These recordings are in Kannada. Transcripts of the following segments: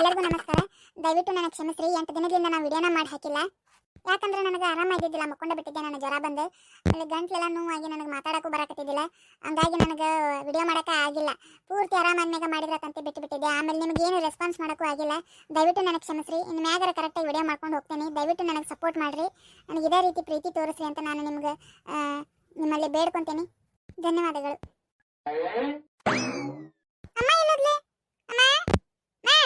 ಎಲ್ಲರಿಗೂ ನಮಸ್ಕಾರ. ದಯವಿಟ್ಟು ನನಗೆ ಕ್ಷಮಿಸ್ರಿ. ಎಂಟು ದಿನದಿಂದ ನಾವು ವಿಡಿಯೋನ ಮಾಡಿ ಹಾಕಿಲ್ಲ. ಯಾಕಂದ್ರೆ ನನಗೆ ಆರಾಮ ಮಕ್ಕೊಂಡ ಬಿಟ್ಟಿದ್ದೆ ನನಗೆ ಜ್ವರ ಬಂದು. ಅಲ್ಲಿ ಗಂಟ್ಲೆಲ್ಲ ನೋವಾಗಿ ನನಗೆ ಮಾತಾಡೋಕ್ಕೂ ಬರಕತ್ತಿದ್ದಿಲ್ಲ. ಹಂಗಾಗಿ ನನಗೆ ವಿಡಿಯೋ ಮಾಡೋಕೆ ಆಗಿಲ್ಲ. ಪೂರ್ತಿ ಆರಾಮಾದ್ಮೇಲೆ ಮಾಡಿದ್ರಕ್ಕಂತ ಬಿಟ್ಟು ಬಿಟ್ಟಿದ್ದೆ ಆಮೇಲೆ ನಿಮಗೆ ಏನು ರೆಸ್ಪಾನ್ಸ್ ಮಾಡೋಕ್ಕೂ ಆಗಿಲ್ಲ. ದಯವಿಟ್ಟು ನನಗೆ ಕ್ಷಮಿಸ್ರಿ. ಇನ್ನು ಮ್ಯಾಗಾರ ಕರೆಕ್ಟಾಗಿ ವಿಡಿಯೋ ಮಾಡ್ಕೊಂಡು ಹೋಗ್ತೀನಿ. ದಯವಿಟ್ಟು ನನಗೆ ಸಪೋರ್ಟ್ ಮಾಡಿರಿ. ನನಗೆ ಇದೇ ರೀತಿ ಪ್ರೀತಿ ತೋರಿಸ್ರಿ ಅಂತ ನಾನು ನಿಮ್ಗೆ ನಿಮ್ಮಲ್ಲಿ ಬೇಡ್ಕೊತೀನಿ. ಧನ್ಯವಾದಗಳು ಅಮ್ಮ ಎಲ್ಲೋದ್ಲೆ ಅಮ್ಮ ಮಾ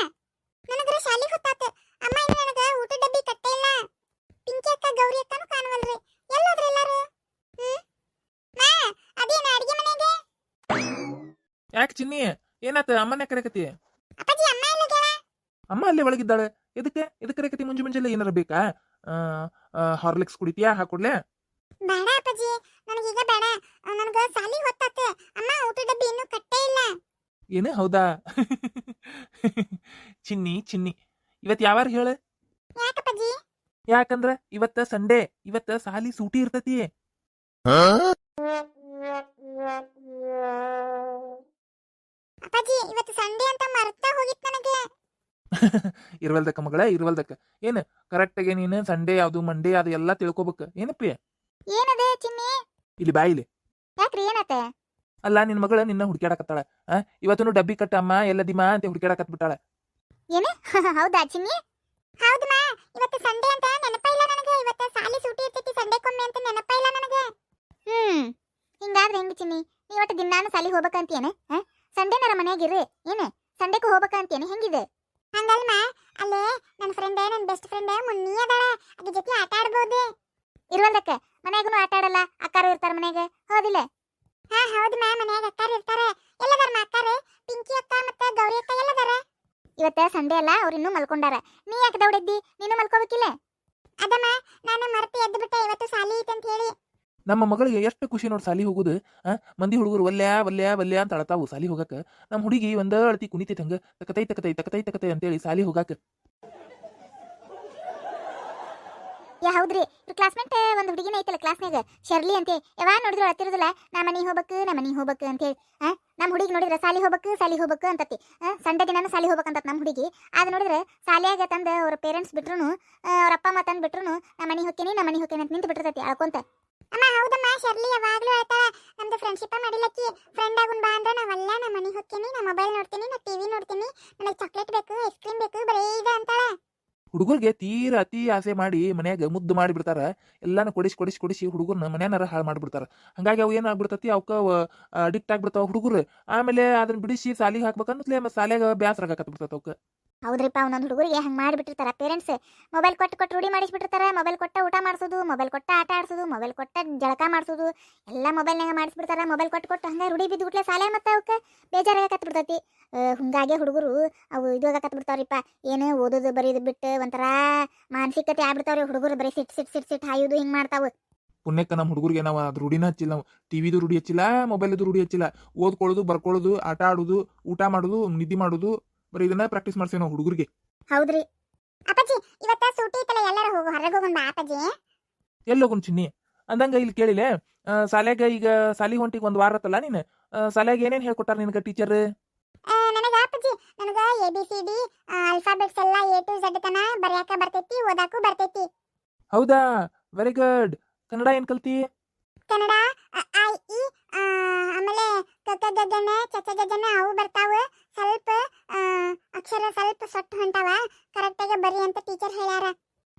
ನನಗರ ಶಾಲಿ ಹೊತ್ತಾತ ಅಮ್ಮ ಇನ್ನು ನನಗ ಊಟದ ಡಬ್ಬಿ ಕಟ್ಟೇ ಇಲ್ಲ ಪಿಂಕಿ ಅಕ್ಕ ಗೌರಿ ಅಕ್ಕನೂ ಕಾಣವಲ್ರಿ ಎಲ್ಲೋದ್ರಿ ಎಲ್ಲಾರು ಹ್ಮ್ ಮಾ ಅದೇನ ಅಡಿಗೆ ಮನೆಗೆ ಯಾಕೆ ಚಿನ್ನಿ ಏನಾತ ಅಮ್ಮನ ಕರೆಕತಿ ಅಪ್ಪಾಜಿ ಅಮ್ಮ ಎಲ್ಲೋಗ್ಯಾಳ ಅಮ್ಮ ಅಲ್ಲೇ ಒಳಗಿದ್ದಾಳೆ ಎದಕ್ಕೆ ಎದಕ್ಕೆ ಕರೆಕತಿ ಮುಂಜು ಮುಂಜಾನೆ ಏನಾರ ಬೇಕಾ ಹಾರ್ಲಿಕ್ಸ್ ಕುಡಿತೀಯಾ ಹಾಕೊಡ್ಲೆ ಬೇಡ ಅಪ್ಪಾಜಿ ನನಗೀಗ ಬೇಡ ನನಗ ಸಾಲಿ ಹೊತ್ತಾತ ಅಮ್ಮ ಊಟದ ಡಬ್ಬಿ ಇನ್ನೂ ಕಟ್ಟೇ ಇಲ್ಲ ಏನು ಹೌದಾ ಚಿನ್ನಿ ಚಿನ್ನಿ ಇವತ್ ಯಾವಾರ ಹೇಳ ಯಾಕಪ್ಪಾಜಿ ಯಾಕಂದ್ರ ಇವತ್ತ ಸಂಡೇ ಇವತ್ತ ಸಾಲಿ ಸೂಟಿ ಇರ್ತತಿ ಇರ್ವಲ್ದಕ್ಕ ಮಗಳ ಇರ್ವಲ್ದಕ್ಕ. ಏನು ಕರೆಕ್ಟಾಗಿ ನೀನು ಸಂಡೇ ಯಾವ್ದು ಮಂಡೇ ಅದು ಎಲ್ಲ ತಿಳ್ಕೊಬೇಕು. ಏನಪ್ಪಿ ಏನದೆ ಚಿನ್ನಿ? ಇಲ್ಲಿ ಬಾಯಿಲಿ ಯಾಕ್ರಿ ಏನಾತ ಅಲ್ಲ ನಿನ್ ಮಗಳ ನಿನ್ನ ಹುಡ್ಕ್ಯಾಡಕತ್ತಾಳ. ಆ? ಇವತ್ತನು ಡಬ್ಬಿ ಕಟ್ಟಮ್ಮ ಎಲ್ಲದಿಮ್ಮ ಅಂತ ಹುಡ್ಕ್ಯಾಡಕತ್ ಬಿಟ್ಟಾಳ ಏನು? ಹೌದಾ ಚಿನ್ನಿ? ಹೌದು ಮಾ. ಇವತ್ತು ಸಂಡೇ ಅಂತ ನೆನಪ ಇಲ್ಲ ನನಗೆ. ಇವತ್ತು ಸಾಲಿ ಸೂಟಿ ಇರ್ತೈತಿ ಸಂಡೇಕೊಮ್ಮೆ ಅಂತ ನೆನಪ ಇಲ್ಲ ನನಗೆ. ಹ್ಮ್. ಹಿಂಗಾದ್ರೆ ಹೆಂಗ್ ಚಿನ್ನಿ? ನೀ ಇವತ್ತು ದಿನಾನು ಸಾಲಿ ಹೋಗ್ಬೇಕಂತೇನೆ ಸಂಡೇನರ ಮನೆಯಾಗಿರ್ರಿ ಏನು? ಸಂಡೇಗೂ ಹೋಗ್ಬೇಕಂತೇನೆ ಹೆಂಗಿದೆ? ಹಂಗಲ್ಮ ಅಲ್ಲೇ ನನ್ನ ಫ್ರೆಂಡ್ ನನ್ನ ಬೆಸ್ಟ್ ಫ್ರೆಂಡ್ ಮುನ್ನಿ ಅದಾಳ ಅದ್ರ ಜೊತೆ ಆಟ ಆಡ್ಬೋದು. ಇರುವಲ್ದಕ್ಕ ಮನ್ಯಾಗೂ ಆಟ ಆಡಲ್ಲ ಅಕ್ಕಾರು ಇರ್ತಾರ ಮನ್ಯಾಗ ಹೌದಿಲ್ಲ? ಹಾ ಹೌದು ಮಾ ಮನ್ಯಾಗ ಅಕ್ಕಾರ ಇರ್ತಾರ ಎಲ್ಲದಾರ ಮಾ ಅಕ್ಕಾರು ಪಿಂಕಿ ಅಕ್ಕ ಮತ್ತೆ ಗೌರಿ ಅಕ್ಕ ಎಲ್ಲದಾರ? ಇವತ್ತ ಸಂಡೇ ಅಲ್ಲ ಅವ್ರು ಇನ್ನೂ ಮಲ್ಕೊಂಡಾರ ನೀ ಯಾಕೆ ದೌಡಿದ್ದಿ ನೀನು ಮಲ್ಕೋಬೇಕಿಲ್ಲ? ಅದಮ್ಮ ನಾನು ಮರ್ತಿ ಎದ್ದು ಬಿಟ್ಟೆ ಇವತ್ತು ಸಾಲಿ ಐತೆ ಅಂತ ಹೇಳಿ ನಮ್ಮ ಮಗಳಿಗೆ ಎಷ್ಟು ಖುಷಿ ನೋಡಿ ಸಾಲಿ ಹೋಗುದು ಮಂದಿ ಹುಡುಗರು ಒಲ್ಲೆ ಒಲ್ಲೆ ಒಲ್ಲೆ ಅಂತ ಅಳತಾವು ಸಾಲಿ ಹೋಗಾಕ. ನಮ್ಮ ಹುಡುಗಿ ಒಂದ ಅಳತಿ ಕುಣಿತೈತೆ ಹಂಗ, ತಕತೈ ತಕತೈ ತಕತೈ ತಕತೈ ಅಂತೇಳಿ ಸಾಲಿ ಹೋಗಾಕ. ಯಾ, ಹೌದ್ರಿ. ಕ್ಲಾಸ್ಮೇಟ್ ಒಂದು ಹುಡುಗಿನ ಐತಲ್ಲ ಕ್ಲಾಸ್ನಾಗ ಶರ್ಲಿ ಅಂತೆ ಯಾವ ನೋಡಿದ್ರು ಅಳತಿರೋದಿಲ್ಲ ನಾ ಮನೆ ಹೋಗ್ಬೇಕು ನಾ ಮನೆ ಹೋಗ್ಬೇಕು ಅಂತ ಹೇಳಿ ಆ? ನಮ್ಮ ಹುಡುಗಿ ನೋಡಿದ್ರೆ ಸಾಲಿ ಹೋಗ್ಬೇಕು ಸಾಲಿ ಹೋಗ್ಬೇಕು ಅಂತತಿ. ಸಂಡೆ ದಿನಾನು ಸಾಲಿ ಹೋಗ್ಬೇಕಂತ ನಮ್ಮ ಹುಡುಗಿ. ಅದು ನೋಡಿದ್ರೆ ಸಾಲಿಯಾಗ ತಂದ ಅವ್ರ ಪೇರೆಂಟ್ಸ್ ಬಿಟ್ರು ಅವ್ರ ಅಪ್ಪ ಅಮ್ಮ ತಂದ್ ಬಿಟ್ರು ನಮ್ಮ ಮನಿ ಹೋಗ್ತೀನಿ ನಮ್ಮ ಮನಿ ಹೋಗ್ತೀನಿ ಅಂತ ನಿಂತು ಬಿಟ್ಟಿರ್ತೈತಿ ಅಳ್ಕೊಂತ. ಅಮ್ಮ, ಹೌದಮ್ಮ, ಶರ್ಲಿ ಯಾವಾಗ್ಲೂ ಹೇಳ್ತಾಳ ನಮ್ದು ಫ್ರೆಂಡ್ಶಿಪ್ ಮಾಡಿಲ್ಲಕ್ಕಿ ಫ್ರೆಂಡ್ ಆಗುನ್ ಬಾ ಅಂದ್ರೆ ನಾವಲ್ಲ ನಮ್ಮ ಮನಿ ಹೋಗ್ತೀನಿ, ನಾ ಮೊಬೈಲ್ ನೋಡ್ತೀನಿ, ನಾ ಟಿವಿ ನೋಡ್ತೀನಿ. ನನಗೆ ಚಾಕ್ಲೇಟ್ ಬೇಕು ಐಸ್ ಕ್ರೀಮ್ ಬೇಕು, ಬರೀ ಹುಡುಗರಿಗೆ ತೀರ ಅತಿ ಆಸೆ ಮಾಡಿ ಮನ್ಯಾಗ ಮುದ್ದು ಮಾಡಿ ಬಿಡ್ತಾರ ಎಲ್ಲಾನು ಕೊಡಿಸಿ ಕೊಡಿಸಿ ಕೊಡಿಸಿ ಹುಡುಗರನ್ನ ಮನ್ಯಾನಾರ ಹಾಳು ಮಾಡಿಬಿಡ್ತಾರ. ಹಂಗಾಗಿ ಅವು ಏನಾಗ್ಬಿಡ್ತತಿ ಅವಕ್ಕ ಅಡಿಕ್ಟ್ ಆಗ್ಬಿಡ್ತಾವ ಹುಡುಗರು. ಆಮೇಲೆ ಅದನ್ನ ಬಿಡಿಸಿ ಸಾಲಿಗೆ ಹಾಕ್ಬೇಕಂದ್ಲೇ ಮತ್ತೆ ಬ್ಯಾಸರ ಆಗಕತ್ ಬಿಡ್ತಾವ ಅವಕ್ಕ ಹೌದ್ರಿಪ್ಪ, ಒಂದೊಂದು ಹುಡುಗರಿಗೆ ಹಂಗೆ ಮಾಡಿಬಿಟ್ಟಿರ್ತಾರೆ. ಪೇರೆಂಟ್ಸ್ ಮೊಬೈಲ್ ಕೊಟ್ಟು ಕೊಟ್ಟು ರೂಢಿ ಮಾಡಿಸ್ಬಿಟ್ಟಿರ್ತಾರೆ. ಮೊಬೈಲ್ ಕೊಟ್ಟ ಊಟ ಮಾಡಿಸೋದು ಮೊಬೈಲ್ ಕೊಟ್ಟ ಆಟ ಆಡಿಸೋದು ಮೊಬೈಲ್ ಕೊಟ್ಟ ಜಳಕ ಮಾಡಿಸೋದು, ಎಲ್ಲ ಮೊಬೈಲ್ನಾಗ ಮಾಡಿಸ್ಬಿಡ್ತಾರೆ. ಮೊಬೈಲ್ ಕೊಟ್ಟು ಕೊಟ್ಟು ಹಂಗೆ ರೂಢಿ ಬಿದ್ದು ಬಿಟ್ಲೆ ಸಾಲೆ ಮತ್ತೆ ಅವಕ್ಕೆ? ಬೇಜಾರಾಗಕತ್ ಬಿಡ್ತೈತಿ ಹಂಗಾಗಿ ಹುಡುಗರು ಅವು ಇದು ಆಗಕತ್ ಬಿಡ್ತಾವ್ರಿಪ್ಪ ಏನು ಓದೋದು ಬರೀದು ಬಿಟ್ಟು ಒಂಥರ ಮಾನಸಿಕತೆ ಆಗ್ಬಿಡ್ತಾವ್ರಿ. ಹುಡುಗರು ಬರೀ ಸಿಟ್ ಸಿಟ್ ಸಿಟ್ ಸಿಟ್ ಹಾಯೋದು ಹಿಂಗೆ ಮಾಡ್ತಾವೆ. ಪುಣ್ಯಕ್ಕ ನಮ್ಮ ಹುಡುಗರಿಗೆ ನಾವು ಅದು ರೂಢಿನ ಹಚ್ಚಿಲ್ಲ. ಟಿವಿದು ರೂಢಿ ಹಚ್ಚಿಲ್ಲ ಮೊಬೈಲ್ದು ರೂಢಿ ಹಚ್ಚಿಲ್ಲ. ಓದ್ಕೊಳ್ಳೋದು, ಬರ್ಕೊಳ್ಳೋದು, ಆಟ ಆಡೋದು, ಊಟ ಮಾಡೋದು, ನಿದ್ದೆ ಮಾಡೋದು ಬರೀ ಇದನ್ನ ಪ್ರಾಕ್ಟೀಸ್ ಮಾಡ್ಸೇವೆ ನಾವು ಹುಡುಗರಿಗೆ. ಹೌದ್ರಿ. ಅಪ್ಪಾಜಿ ಇವತ್ತ ಸೂಟಿ ಐತಲ್ಲ ಎಲ್ಲರೂ ಹೋಗು ಹೊರಗೆ ಹೋಗೋಣ ಅಪ್ಪಾಜಿ. ಎಲ್ಲೋಗುನ್ ಚಿನ್ನಿ? ಅಂದಂಗ ಇಲ್ಲಿ ಕೇಳಿಲೆ ಸಾಲ್ಯಾಗ ಈಗ ಸಾಲಿ ಹೊಂಟಿಗೆ ಒಂದು ವಾರ ಆತಲ್ಲ ನೀನು? ಸಾಲ್ಯಾಗ ಏನೇನು ಹೇಳ್ಕೊಟ್ಟಾರ ನಿನಗೆ ಟೀಚರ್ ನನಗ ಅಪ್ಪಾಜಿ ನನಗ A B C D alphabets ಎಲ್ಲ ಎ ಟು ಝಡ್ ತನ ಬರ್ಯಾಕ ಬರ್ತೈತಿ ಓದಾಕು ಬರ್ತೈತಿ. ಹೌದಾ? ವೆರಿ ಗುಡ್ ಕನ್ನಡ ಏನು ಕಲ್ತಿ? ಕನ್ನಡ ಐ ಆ, ಇ ಆಮೇಲೆ ಕ ಕ ಗ ಗನ ಚ ಚ ಗ ಗನ ಅವು ಬರ್ತಾವ. ಸ್ವಲ್ಪ ಅಕ್ಷರ ಸ್ವಲ್ಪ ಸೊಟ್ಟು ಹೊಂಟಾವ. ಕರೆಕ್ಟಾಗಿ ಬರಿ ಅಂತ ಟೀಚರ್ ಹೇಳ್ಯಾರ.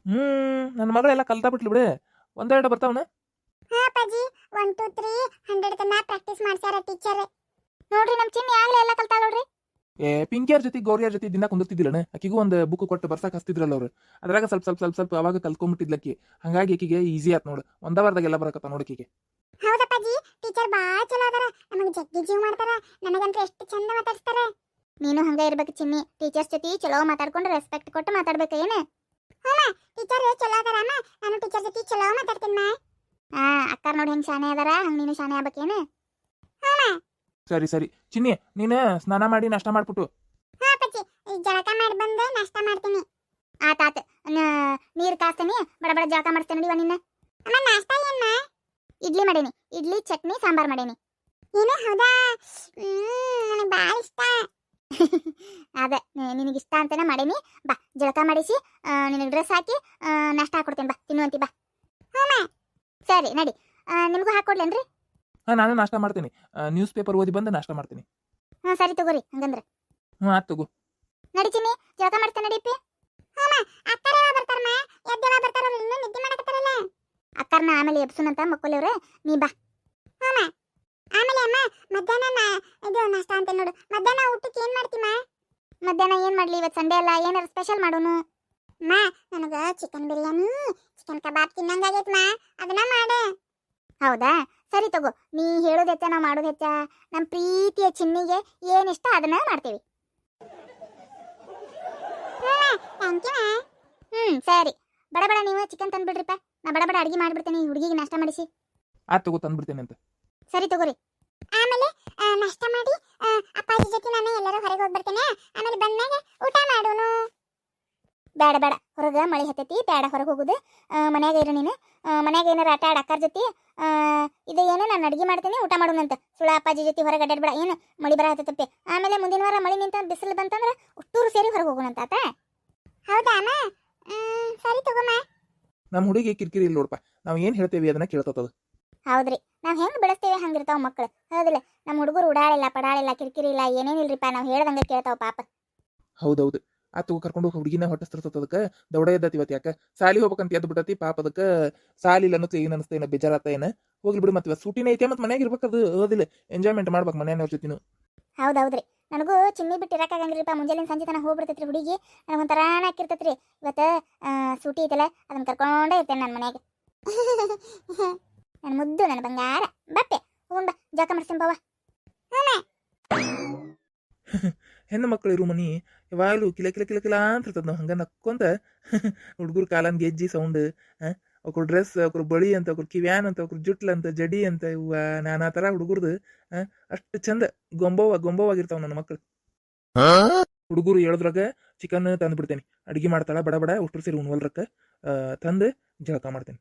ಹ್ಮ್ ನನ್ನ ಮಗಳೆಲ್ಲ ಕಲ್ತಾ ಬಿಟ್ಲಿ ಬಿಡು. ಒಂದೆರಡು ಬರ್ತಾವನ ಹಾ ಅಪ್ಪಾಜಿ. ಒನ್ ಟು ತ್ರೀ ಹಂಡ್ರೆಡ್ ತನ ಪ್ರಾಕ್ಟೀಸ್ ಮಾಡ್ಸ್ಯಾರ ಟೀಚರ್ ನೋಡ್ರಿ ನಮ್ಮ ಚಿನ್ನ ಆಗ್ಲೇ ಎಲ್ಲ ಕಲ್ತಾಳ ನೋಡ್ರಿ. ಏ ಪಿಂಕಿಯರ್ ಜೊತೆ ಗೌರಿಯರ್ ಜೊತೆ ದಿನ ಕುಂದಿರ್ತಿದ್ದಿಲ್ಲಣ್ಣ. ಆಕಿಗೂ ಒಂದು ಬುಕ್ ಕೊಟ್ಟು ಬರ್ಸಕ್ ಹಸ್ತಿದ್ರಲ್ಲ ಅವ್ರು. ಅದ್ರಾಗ ಸ್ವಲ್ಪ ಸ್ವಲ್ಪ ಸ್ವಲ್ಪ ಸ್ವಲ್ಪ ಅವಾಗ ಕಲ್ತ್ಕೊಂಡ್ಬಿಟ್ಟಿದ್ಲಕ್ಕಿ ಹಂಗಾಗಿ ಆಕಿಗೆ ಈಸಿ ಆತ್ ನೋಡು. ಒಂದ ವಾರದಾಗೆಲ್ಲ ಬರಕತ್ತ ನೋಡಕಿಗೆ ಹೌದಪ್ಪಾಜಿ. ಟೀಚರ್ ಭಾಳ ಚಲೋ ಅದಾರ. ನಮಗೆ ಜಗ್ಗಿ ಜೀವ ಮಾಡ್ತಾರ. ನನಗಂತೂ ಎಷ್ಟು ಚಂದ ಮಾತಾಡ್ತಾರ ನೀನು ಹಂಗ ಇರ್ಬೇಕು ಚಿನ್ನಿ ಟೀಚರ್ಸ್ ಜೊತೆ ಚಲೋ ಮಾತಾಡ್ಕೊಂಡು ರೆಸ್ಪೆಕ್ಟ್ ಕೊಟ್ಟು ಮಾತಾಡ್ಬೇಕು ಏನು? ಹ್ಞೂ ಟೀಚರ್ ಚಲೋ ಅದಾರಮ್ಮ ನಾನು ಟೀಚರ್ ಜೊತೆ ಚಲೋ ಮಾತಾಡ್ತೀನಿ ಮಾ. ಹಾ ಅಕ್ಕಾರ್ ನೋಡಿ ಹೆಂಗ್ ಶಾನೆ ಅದಾರ ಹಂಗ ನೀನು ಶಾನೆ ಆಗ್ಬೇಕೇನು ಸರಿ ಸರಿ. ಚಿನ್ನಿ ನೀನು ಸ್ನಾನ ಮಾಡಿ ನಾಷ್ಟ ಮಾಡ್ಬಿಟ್ಟು ಹಾ ಅಪ್ಪಾಜಿ ಜಳಕ ಮಾಡಿ ಬಂದು ನಾಷ್ಟ ಮಾಡ್ತೀನಿ. ಆತ ಆತ. ನೀರು ಕಾಸ್ತೀನಿ. ಬಡ ಬಡ ಜಳಕ ಮಾಡ್ತೇನೆ ನೋಡಿ ನಿನ್ನ. ಅಮ್ಮ ನಾಷ್ಟ ಏನ್ ಇಡ್ಲಿ ಮಾಡೀನಿ. ಇಡ್ಲಿ ಚಟ್ನಿ ಸಾಂಬಾರ್ ಮಾಡೀನಿ. ಏನು ಹೌದಾ? ಹ್ಮ್ ನನಗೆ ಭಾಳ ಇಷ್ಟ. ಅದೇ ನಿನಗೆ ಇಷ್ಟ ಅಂತಾನೆ ಮಾಡೀನಿ. ಬಾ ಜಳಕ ಮಾಡಿಸಿ ನಿನಗೆ ಡ್ರೆಸ್ ಹಾಕಿ ನಾಷ್ಟ ಹಾಕೊಡ್ತೇನೆ. ಬಾ ತಿನ್ನುವಂತಿ ಬಾ. ಹ್ಞೂ ಸರಿ ನಡಿ. ನಿಮಗೂ ಹಾಕೊಡ್ಲೇನ್ರಿ ಹಾಂ ನಾನು ನಾಷ್ಟ ಮಾಡ್ತೀನಿ. ನ್ಯೂಸ್ ಪೇಪರ್ ಓದಿ ಬಂದು ನಾಷ್ಟ ಮಾಡ್ತೀನಿ. ಹಾಂ ಸರಿ ತಗೋರಿ ಹಂಗಂದ್ರೆ. ಹ್ಞೂ ಆಯ್ತು ತಗೋ. ನಡಿ ಚಿನ್ನಿ ಜಳಕ ಮಾಡ್ತೇನೆ ನಡಿಪಿ ಅಕ್ಕರ ಬರ್ತಾರಮ್ಮ ಯಾವಾಗ ಬರ್ತಾರ ಇನ್ನೂ ನಿದ್ದೆ ಮಾಡಕತ್ತಾರಲ್ಲ. ಅಕ್ಕರ್ನ ಆಮೇಲೆ ಎಬ್ಸುನಂತ ಮಕ್ಕಳವ್ರೆ ನೀ ಬಾ. ಹ್ಞೂ ಅಮ್ಮ ಮಧ್ಯಾಹ್ನ ನಾ- ಇದು ನಾಷ್ಟ ಅಂತ ನೋಡು. ಮಧ್ಯಾಹ್ನ ಊಟಕ್ಕೆ ಏನ್ ಮಾಡ್ತೀಮ? ಮಧ್ಯಾಹ್ನ ಏನ್ ಮಾಡ್ಲಿ? ಇವತ್ತು ಸಂಡೇ ಅಲ್ಲ ಏನಾರ ಸ್ಪೆಷಲ್ ಮಾಡೋನು? ಅಮ್ಮ ನನಗೆ ಚಿಕನ್ ಬಿರಿಯಾನಿ ಚಿಕನ್ ಕಬಾಬ್ ತಿನ್ನಂಗಾಗೈತ್ ಮಾ ಅದನ್ನ ಮಾಡೆ. ಹೌದಾ? ಸರಿ ತಗೋ. ನೀ ಹೇಳೋದ್ ಹೆಚ್ಚ ನಾವು ಮಾಡೋದ್ ಹೆಚ್ಚ ನಮ್ಮ ಪ್ರೀತಿಯ ಚಿನ್ನಿಗೆ ಏನಿಷ್ಟ ಅದನ್ನ ಮಾಡ್ತೀವಿ. ಹ್ಮ್ ಸರಿ. ಬಡ ಬಡ ನೀವು ಚಿಕನ್ ತಂದ್ಬಿಡ್ರಿಪ್ಪ. ನಾ ಬಡ ಬಡ ಅಡಿಗೆ ಮಾಡ್ಬಿಡ್ತೇನೆ ಹುಡುಗಿಗೆ ನಾಷ್ಟ ಮಾಡಿಸಿ. ಆ ತಗೋ ತಂದ್ಬಿಡ್ತೇನೆ ಅಂತ. ಸರಿ ತಗೋರಿ. ಆಮೇಲೆ ನಾಷ್ಟ ಮಾಡಿ ಆ, ಅಪ್ಪಾಜಿ ಜೊತೆ ನಾನು ಎಲ್ಲರೂ ಹೊರಗೆ ಹೋಗ್ಬಿಡ್ತೇನೆ. ಆಮೇಲೆ ಬಂದಾಗ ಊಟ ಮಾಡೋನು. ಬೇಡ ಬೇಡ ಹೊರಗೆ ಮಳೆ ಹತ್ತೈತಿ ಬೇಡ ಹೊರಗೆ ಹೋಗುದು. ಮನೆಯಾಗ ಇರು ನೀನು. ಮನೆಯಾಗ ಮನ್ಯಾಗ ಏನಾರ ಆಟ ಆಡ ಅಕ್ಕಾರ ಜೊತೆ ಇದು ಏನು ನಾನು ಅಡುಗೆ ಮಾಡ್ತೀನಿ ಊಟ ಮಾಡೋಣಂತ ಸುಳ ಅಪ್ಪಾಜಿ ಜೊತೆ ಹೊರಗೆ ಅಡ್ಡಾಡ್ಬೇಡ ಏನು ಮಳಿ ಬರ ಹತ್ತೈತಿ ಆಮೇಲೆ ಮುಂದಿನ ವಾರ ಮಳೆ ನಿಂತ ಬಿಸಿಲು ಬಂತಂದ್ರೆ ಉಟ್ಟೂರು ಸೇರಿ ಹೊರಗೆ ಹೋಗೋಣಂತ ಆತ. ಹೌದಾ ಅಮ್ಮ? ಸರಿ ತಗೋಮ್ಮ ನಮ್ಮ ಹುಡುಗಿ ಕಿರಿಕಿರಿ ಇಲ್ಲ ನೋಡಪ್ಪ ನಾವು ಏನು ಹೇಳ್ತೇವೆ ಅದನ್ನ ಕೇಳ್ತದ ಹೌದ್ರಿ. ನಾವು ಹೆಂಗೆ ಬೆಳೆಸ್ತೇವೆ ಹಂಗಿರ್ತಾವ ಮಕ್ಕಳು ಹೌದಿಲ್ಲ ನಮ್ಮ ಹುಡುಗರು ಉಡಾಳಿಲ್ಲ ಪಡಾಳಿಲ್ಲ ಕಿರಿಕಿರಿ ಇಲ್ಲ ಏನೇನಿಲ್ರಿಪ್ಪ ನಾವು ಹೇಳ್ದಂಗೆ ಕೇಳ್ತಾವ ಪಾಪ. ಹೌದೌದು. ಆತು ಕರ್ಕೊಂಡು ಹೋಗಿ ಹುಡುಗಿನ ಹೊಟ್ಟಿಸ್ತಿರ್ತದ ಅದಕ್ಕೆ ದೌಡ ಎದ್ದತಿ ಇವತ್ತು ಯಾಕೆ? ಸಾಲಿ ಹೋಗ್ಬೇಕಂತ ಎದ್ದು ಬಿಟ್ಟತಿ ಪಾಪ ಅದಕ್ಕೆ ಸಾಲಿಲ್ಲ ಅನ್ನೋದು ಏನು ಅನಿಸ್ತೇನೆ ಏನ ಬೇಜಾರತ್ತ ಏನ? ಹೋಗ್ಲಿ ಬಿಡು ಮತ್ತೆ ಸೂಟಿನ ಐತೆ ಮತ್ತೆ ಮನ್ಯಾಗ ಅದು ಓದಿಲ್ಲ ಎಂಜಾಯ್ಮೆಂಟ್ ಮಾಡ್ಬೇಕು ಮನೆಯವ್ರ ಜೊತೆನು. ಹೌದೌದ್ರಿ. ನನಗೂ ಚಿನ್ನಿ ಬಿಟ್ಟು ಇರಕ್ಕಾಗಂಗಿಲ್ಲಪ್ಪ ಮುಂಜಾನೆ ಸಂಜೆ ತನಕ ಹೋಗ್ಬಿಡ್ತೈತ್ರಿ ಹುಡುಗಿ. ನನಗೊಂಥರ ಹಾಕಿರ್ತೈತ್ರಿ ಇವತ್ತು ಸೂಟಿ ಐತಲ್ಲ ಅದನ್ನ ಕರ್ಕೊಂಡೇ ಇರ್ತೇನೆ ನನ್ನ ಮನ್ಯಾಗ. ನನ್ನ ಮುದ್ದು, ನನ್ನ ಬಂಗಾರ. ಬಪ್ಪೆ ಹೋಗೋಣ ಬಾ. ಮಾಡ್ತೀನಿ ಬವ್ವ ಹೆಣ್ಣು ಮಕ್ಕಳು ಇರು ಮನಿ, ಯಾವಾಗಲೂ ಕಿಲ ಕಿಲ ಕಿಲ ಕಿಲ ಅಂತ ಇರ್ತದ ನಾವು ಹಂಗ ನಕ್ಕೊಂತ. ಹುಡುಗರು ಕಾಲನ್ ಗೆಜ್ಜಿ ಸೌಂಡ್ ಅವ್ರ ಡ್ರೆಸ್ ಅವ್ರ ಬಳಿ ಅಂತ ಅವ್ರ ಕಿವ್ಯಾನ್ ಅಂತ ಅವ್ರ ಜುಟ್ಲ ಅಂತ, ಜಡಿ ಅಂತ ಇವ ನಾನಾ ಥರ ಹುಡುಗರ್ದು ಅಷ್ಟು ಚಂದ ಗೊಂಬವ ಗೊಂಬವಾಗಿರ್ತಾವ ನನ್ನ ಮಕ್ಕಳು ಹುಡುಗರು ಹೇಳದ್ರಾಗ ಚಿಕನ್ ತಂದು ಬಿಡ್ತೇನೆ ಅಡಿಗೆ ಮಾಡ್ತಾಳ, ಬಡ ಬಡ ಒಟ್ಟರು ಸೇರಿ ಉಣ್ವಲ್ರಕ್ಕ ತಂದು ಜಳಕ ಮಾಡ್ತೇನೆ.